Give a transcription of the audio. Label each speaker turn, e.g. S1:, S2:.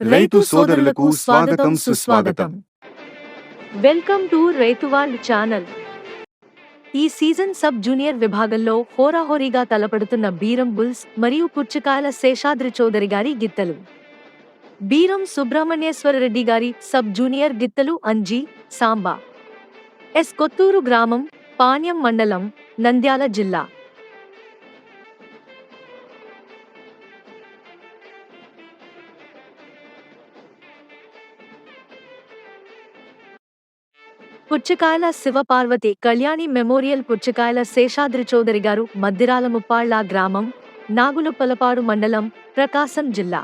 S1: రైతు సోదరులకు స్వాగతం సుస్వాగతం.
S2: Welcome to Raithu World channel. ఈ సీజన్ సబ్ జూనియర్ విభాగంలో హోరాహోరీగా తలపడుతున్న బీరం బుల్స్ మరియు పుచ్చకాయల శేషాద్రి చౌదరి గారి గిత్తలు. బీరం సుబ్రహ్మణ్యేశ్వరరెడ్డి గారి సబ్ జూనియర్ గిత్తలు అంజి సాంబా. ఎస్ కొత్తూరు గ్రామం పాణ్యం మండలం నంద్యాల జిల్లా. పుచ్చకాయల శివపార్వతి కళ్యాణి మెమోరియల్ పుచ్చకాయల శేషాద్రి చౌదరి గారు మద్దిరాల ముప్పాళ్ళ గ్రామం నాగులుపలపాడు మండలం ప్రకాశం జిల్లా.